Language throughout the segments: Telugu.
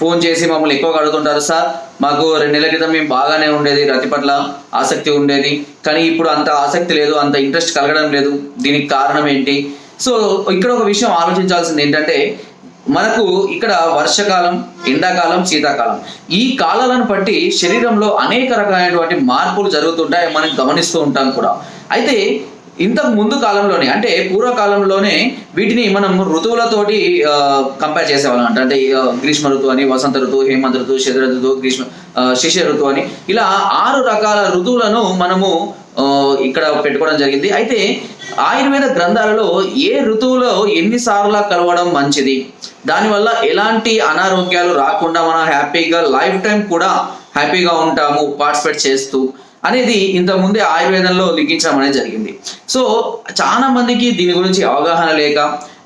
ఫోన్ చేసి మమ్మల్ని ఎక్కువగా అడుగుతుంటారు సార్. మాకు రెండు నెలల క్రితం మేము బాగానే ఉండేది రతి పట్ల ఆసక్తి ఉండేది. కానీ ఇప్పుడు అంత ఆసక్తి లేదు అంత ఇంట్రెస్ట్ కలగడం లేదు. దీనికి కారణం ఏంటి? సో ఇక్కడ ఒక విషయం ఆలోచించాల్సింది ఏంటంటే మనకు ఇక్కడ వర్షకాలం ఎండాకాలం శీతాకాలం. ఈ కాలాలను బట్టి శరీరంలో అనేక రకాలైనటువంటి మార్పులు జరుగుతుంటాయి మనం గమనిస్తూ ఉంటాం కూడా. అయితే ఇంతకు ముందు కాలంలోనే అంటే పూర్వకాలంలోనే వీటిని మనం ఋతువులతోటి కంపేర్ చేసేవాళ్ళం అంట అంటే గ్రీష్మ ఋతువు అని వసంత ఋతువు హేమంత ఋతువు శరద ఋతువు గ్రీష్మ శిష్య ఋతువు అని. ఇలా ఆరు రకాల ఋతువులను మనము ఇక్కడ పెట్టుకోవడం జరిగింది. అయితే ఆయుర్వేద గ్రంథాలలో ఏ ఋతువులో ఎన్నిసార్లు కలవడం మంచిది? దానివల్ల ఎలాంటి అనారోగ్యాలు రాకుండా మనం హ్యాపీగా లైఫ్ టైం కూడా హ్యాపీగా ఉంటాము పార్టిసిపేట్ చేస్తూ అనేది ఇంతకుముందే ఆయుర్వేదంలో లిఖించడం అనేది జరిగింది. సో చాలా మందికి దీని గురించి అవగాహన లేక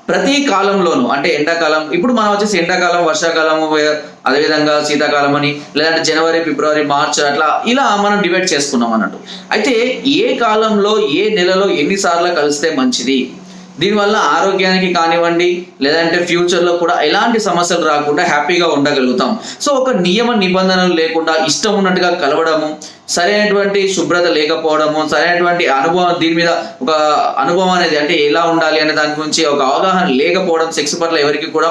ప్రతి కాలంలోనూ అంటే ఎండాకాలం ఇప్పుడు మనం వచ్చేసి ఎండాకాలం వర్షాకాలం అదేవిధంగా శీతాకాలం అని లేదంటే జనవరి ఫిబ్రవరి మార్చ్ అట్లా ఇలా మనం డివైడ్ చేసుకున్నాం అన్నట్టు. అయితే ఏ కాలంలో ఏ నెలలో ఎన్నిసార్లు కలిస్తే మంచిది? దీనివల్ల ఆరోగ్యానికి కానివ్వండి లేదంటే ఫ్యూచర్లో కూడా ఎలాంటి సమస్యలు రాకుండా హ్యాపీగా ఉండగలుగుతాం. సో ఒక నియమ నిబంధనలు లేకుండా ఇష్టం ఉన్నట్టుగా కలవడము సరైనటువంటి శుభ్రత లేకపోవడము సరైనటువంటి అనుభవం దీని మీద ఒక అనుభవం అనేది అంటే ఎలా ఉండాలి అనే దాని గురించి ఒక అవగాహన లేకపోవడం సెక్స్ పట్ల ఎవరికి కూడా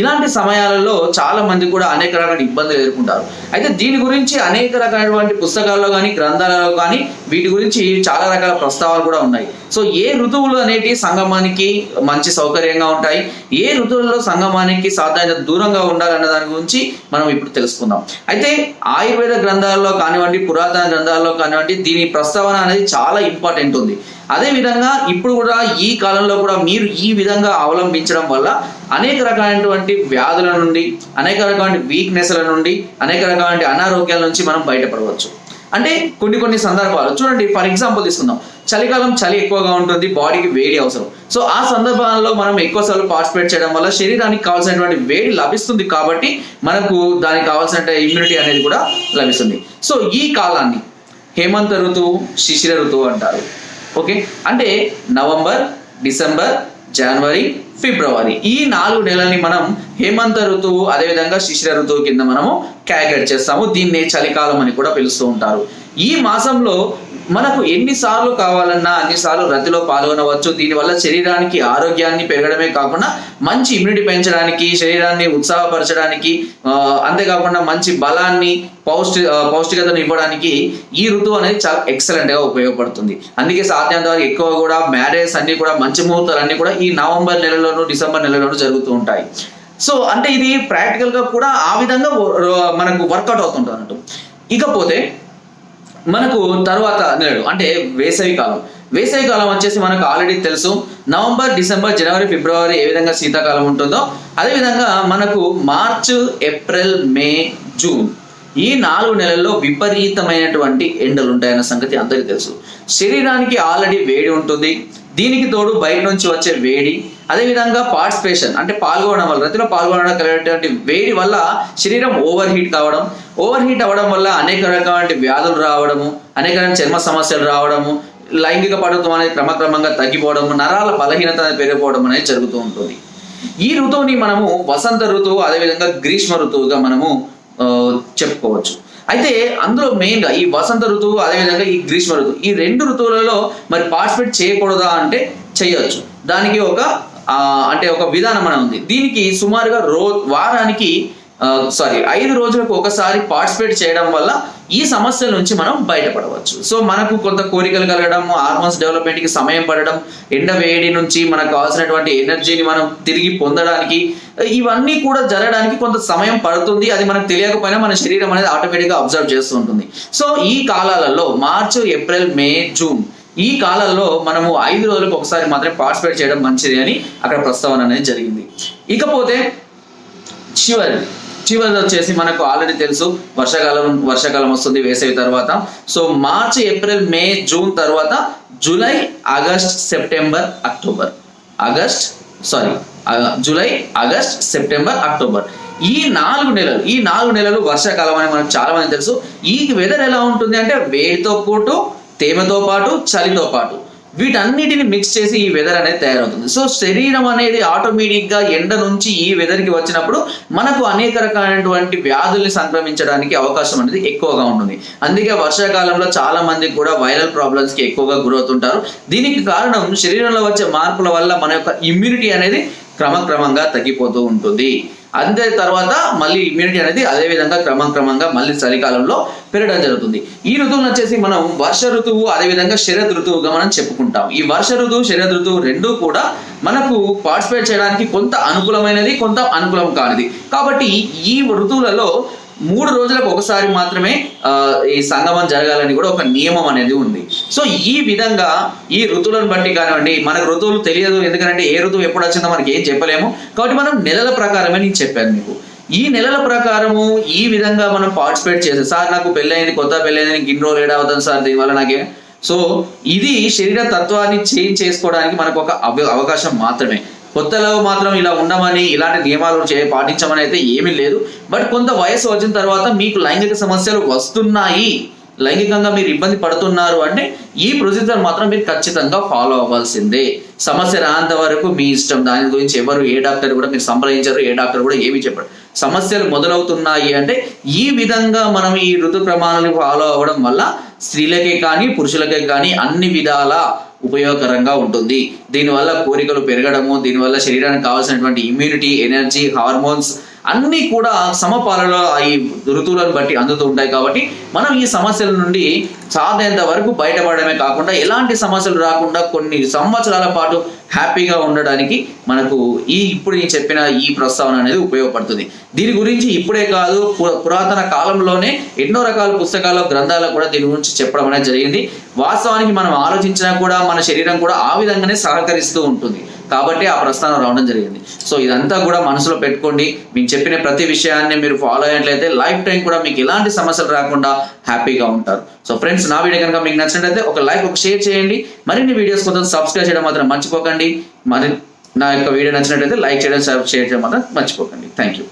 ఇలాంటి సమయాలలో చాలా మంది కూడా అనేక రకాల ఇబ్బందులు ఎదుర్కొంటారు. అయితే దీని గురించి అనేక రకాలైనటువంటి పుస్తకాల్లో కానీ గ్రంథాలలో కానీ వీటి గురించి చాలా రకాల ప్రస్తావాలు కూడా ఉన్నాయి. సో ఏ ఋతువులు అనేటి సంగమానికి మంచి సౌకర్యంగా ఉంటాయి? ఏ ఋతువులలో సంగమానికి సాధారణ దూరంగా ఉండాలన్న దాని గురించి మనం ఇప్పుడు తెలుసుకుందాం. అయితే ఆయుర్వేద గ్రంథాల్లో కానివ్వండి పురాతన గ్రంథాల్లో కానివ్వండి దీని ప్రస్తావన అనేది చాలా ఇంపార్టెంట్ ఉంది. అదే విధంగా ఇప్పుడు కూడా ఈ కాలంలో కూడా మీరు ఈ విధంగా అవలంబించడం వల్ల అనేక రకాలైనటువంటి వ్యాధుల నుండి అనేక రకమైన వీక్నెస్ల నుండి అనేక రకమైన అనారోగ్యాల నుంచి మనం బయటపడవచ్చు. అంటే కొన్ని కొన్ని సందర్భాలు చూడండి ఫర్ ఎగ్జాంపుల్ తీసుకుందాం. చలికాలం చలి ఎక్కువగా ఉంటుంది బాడీకి వేడి అవసరం. సో ఆ సందర్భాల్లో మనం ఎక్కువసార్లు పార్టిసిపేట్ చేయడం వల్ల శరీరానికి కావాల్సినటువంటి వేడి లభిస్తుంది కాబట్టి మనకు దానికి కావాల్సిన ఇమ్యూనిటీ అనేది కూడా లభిస్తుంది. సో ఈ కాలాన్ని హేమంత ఋతువు శిశిర ఋతువు అంటారు. ఓకే అంటే నవంబర్ డిసెంబర్ జనవరి ఫిబ్రవరి ఈ నాలుగు నెలల్ని మనం హేమంత ఋతువు అదేవిధంగా శిశిర ఋతువు కింద మనము క్యాలిక్యులేట్ చేస్తాము. దీన్ని చలికాలం అని కూడా పిలుస్తూ ఉంటారు. ఈ మాసంలో మనకు ఎన్నిసార్లు కావాలన్నా అన్నిసార్లు రతిలో పాల్గొనవచ్చు. దీనివల్ల శరీరానికి ఆరోగ్యాన్ని పెరగడమే కాకుండా మంచి ఇమ్యూనిటీ పెంచడానికి శరీరాన్ని ఉత్సాహపరచడానికి అంతేకాకుండా మంచి బలాన్ని పౌష్టి పౌష్టికతను ఇవ్వడానికి ఈ ఋతువు అనేది చాలా ఎక్సలెంట్గా ఉపయోగపడుతుంది. అందుకే సాధ్యంత వరకు ఎక్కువ కూడా మ్యారేజ్ అన్ని కూడా మంచి ముహూర్తాలు అన్ని కూడా ఈ నవంబర్ నెలలోనూ డిసెంబర్ నెలలోనూ జరుగుతూ ఉంటాయి. సో అంటే ఇది ప్రాక్టికల్గా కూడా ఆ విధంగా మనకు వర్కౌట్ అవుతుంటుంది అన్నట్టు ఇకపోతే మనకు తర్వాత అంటే వేసవి కాలం. వేసవి కాలం వచ్చేసి మనకు ఆల్రెడీ తెలుసు. నవంబర్ డిసెంబర్ జనవరి ఫిబ్రవరి ఏ విధంగా శీతాకాలం ఉంటుందో అదేవిధంగా మనకు మార్చ్ ఏప్రిల్ మే జూన్ ఈ నాలుగు నెలల్లో విపరీతమైనటువంటి ఎండలు ఉంటాయన్న సంగతి అందరికీ తెలుసు. శరీరానికి ఆల్రెడీ వేడి ఉంటుంది. దీనికి తోడు బయట నుంచి వచ్చే వేడి అదేవిధంగా పార్టిసిపేషన్ అంటే పాల్గొనడం వల్ల రతిలో పాల్గొనడం కలిగినటువంటి వేడి వల్ల శరీరం ఓవర్ హీట్ కావడం ఓవర్ హీట్ అవ్వడం వల్ల అనేక రకమైన వ్యాధులు రావడము అనేక రకమైన చర్మ సమస్యలు రావడము లైంగిక పటుత్వం అనేది క్రమక్రమంగా తగ్గిపోవడము నరాల బలహీనత పెరిగిపోవడం అనేది జరుగుతూ ఉంటుంది. ఈ ఋతువుని మనము వసంత ఋతువు అదేవిధంగా గ్రీష్మ ఋతువుగా మనము చెప్పుకోవచ్చు. అయితే అందులో మెయిన్గా ఈ వసంత ఋతువు అదేవిధంగా ఈ గ్రీష్మ ఋతువు ఈ రెండు ఋతువులలో మరి పార్టిసిపేట్ చేయకూడదా అంటే చేయొచ్చు. దానికి ఒక అంటే ఒక విధానం అని ఉంది. దీనికి సుమారుగా రో వారానికి సారీ ఐదు రోజులకు ఒకసారి పార్టిసిపేట్ చేయడం వల్ల ఈ సమస్యల నుంచి మనం బయటపడవచ్చు. సో మనకు కొంత కోరికలు కలగడం హార్మోన్స్ డెవలప్మెంట్కి సమయం పడడం ఎండ వేడి నుంచి మనకు కావాల్సినటువంటి ఎనర్జీని మనం తిరిగి పొందడానికి ఇవన్నీ కూడా జరగడానికి కొంత సమయం పడుతుంది. అది మనకు తెలియకపోయినా మన శరీరం అనేది ఆటోమేటిక్గా అబ్జర్వ్ చేస్తూ ఉంటుంది. సో ఈ కాలాలలో మార్చ్ ఏప్రిల్ మే జూన్ ఈ కాలంలో మనము ఐదు రోజులకు ఒకసారి మాత్రమే పార్టిసిపేట్ చేయడం మంచిది అని అక్కడ ప్రస్తావన అనేది జరిగింది. ఇకపోతే చివరి చివరిది వచ్చేసి మనకు ఆల్రెడీ తెలుసు వర్షాకాలం వర్షాకాలం వస్తుంది వేసవి తర్వాత. So March April May June తర్వాత July August September October. August sorry July August September October. ఈ నాలుగు నెలలు ఈ నాలుగు నెలలు వర్షాకాలం అని మనకు చాలా మంది తెలుసు. ఈ వెదర్ ఎలా ఉంటుంది అంటే వేడితో పాటు తేమతో పాటు చలితో పాటు. వీటన్నిటిని మిక్స్ చేసి ఈ వెదర్ అనేది తయారవుతుంది. సో శరీరం అనేది ఆటోమేటిక్గా ఎండ నుంచి ఈ వెదర్కి వచ్చినప్పుడు మనకు అనేక రకాలైనటువంటి వ్యాధుల్ని సంక్రమించడానికి అవకాశం అనేది ఎక్కువగా ఉంటుంది. అందుకే వర్షాకాలంలో చాలా మంది కూడా వైరల్ ప్రాబ్లమ్స్కి ఎక్కువగా గురవుతుంటారు. దీనికి కారణం శరీరంలో వచ్చే మార్పుల వల్ల మన యొక్క ఇమ్యూనిటీ అనేది క్రమక్రమంగా తగ్గిపోతూ ఉంటుంది. అంతే తర్వాత మళ్ళీ ఇమ్యూనిటీ అనేది అదే విధంగా క్రమం క్రమంగా మళ్ళీ చలికాలంలో పెరగడం జరుగుతుంది. ఈ ఋతువును వచ్చేసి మనం వర్ష ఋతువు అదే విధంగా శరద్ ఋతువుగా మనం చెప్పుకుంటాం. ఈ వర్ష ఋతువు శరద్ ఋతువు రెండూ కూడా మనకు పార్టిసిపేట్ చేయడానికి కొంత అనుకూలమైనది కొంత అనుకూలం కానిది. కాబట్టి ఈ ఋతువులలో మూడు రోజులకు ఒకసారి మాత్రమే ఈ సంగమం జరగాలని కూడా ఒక నియమం అనేది ఉంది. సో ఈ విధంగా ఈ ఋతువులను బట్టి కానివ్వండి మనకు ఋతువులు తెలియదు ఎందుకంటే ఏ ఋతువు ఎప్పుడు వచ్చిందో మనకి ఏం చెప్పలేము. కాబట్టి మనం నెలల ప్రకారమే నేను చెప్పాను మీకు. ఈ నెలల ప్రకారము ఈ విధంగా మనం పార్టిసిపేట్ చేస్తాం సార్ నాకు పెళ్ళైంది కొత్త పెళ్ళైంది నీకు ఇన్ని రోజులు ఏడవుతుంది సార్? దీనివల్ల నాకే? సో ఇది శరీర తత్వాన్ని చేంజ్ చేసుకోవడానికి మనకు ఒక అవ- అవకాశం మాత్రమే. కొత్తలో మాత్రం ఇలా ఉండమని ఇలాంటి నియమాలు చే పాటించమని అయితే ఏమీ లేదు. బట్ కొంత వయసు వచ్చిన తర్వాత మీకు లైంగిక సమస్యలు వస్తున్నాయి. లైంగికంగా మీరు ఇబ్బంది పడుతున్నారు అంటే ఈ ప్రొసీజర్ మాత్రం మీరు ఖచ్చితంగా ఫాలో అవ్వాల్సిందే. సమస్య రానంత వరకు మీ ఇష్టం దాని గురించి ఎవరు ఏ డాక్టర్ కూడా మీరు సంప్రదించరు ఏ డాక్టర్ కూడా ఏమీ చెప్పరు. సమస్యలు మొదలవుతున్నాయి అంటే ఈ విధంగా మనం ఈ ఋతు ప్రమాణాలను ఫాలో అవ్వడం వల్ల స్త్రీలకే కానీ పురుషులకే కానీ అన్ని విధాల ఉపయోగకరంగా ఉంటుంది. దీనివల్ల కోరికలు పెరగడము దీనివల్ల శరీరానికి కావాల్సినటువంటి ఇమ్యూనిటీ ఎనర్జీ హార్మోన్స్ అన్నీ కూడా సమపాలలో ఈ ఋతువులను బట్టి అందుతూ ఉంటాయి కాబట్టి మనం ఈ సమస్యల నుండి సాధ్యంత వరకు బయటపడమే కాకుండా ఎలాంటి సమస్యలు రాకుండా కొన్ని సంవత్సరాల పాటు హ్యాపీగా ఉండడానికి మనకు ఈ ఇప్పుడు నేను చెప్పిన ఈ ప్రస్తావన అనేది ఉపయోగపడుతుంది. దీని గురించి ఇప్పుడే కాదు పు- పురాతన కాలంలోనే ఎన్నో రకాల పుస్తకాలు గ్రంథాలు కూడా దీని గురించి చెప్పడం అనేది జరిగింది. వాస్తవానికి మనం ఆలోచించినా కూడా మన శరీరం కూడా ఆ విధంగానే సహకరిస్తూ ఉంటుంది. కాబట్టి ఆ ప్రస్థానం రావడం జరిగింది. సో ఇదంతా కూడా మనసులో పెట్టుకోండి. మీకు చెప్పిన ప్రతి విషయాన్ని మీరు ఫాలో అయినట్లయితే లైఫ్ టైం కూడా మీకు ఎలాంటి సమస్యలు రాకుండా హ్యాపీగా ఉంటారు. సో ఫ్రెండ్స్ నా వీడియో కనుక మీకు నచ్చినట్లయితే ఒక లైక్ ఒక షేర్ చేయండి. మరిన్ని వీడియోస్ కోసం సబ్స్క్రైబ్ చేయడం మాత్రం మర్చిపోకండి. మరి నా యొక్క వీడియో నచ్చినట్లయితే లైక్ చేయడం షేర్ చేయడం మాత్రం మర్చిపోకండి. Thank you.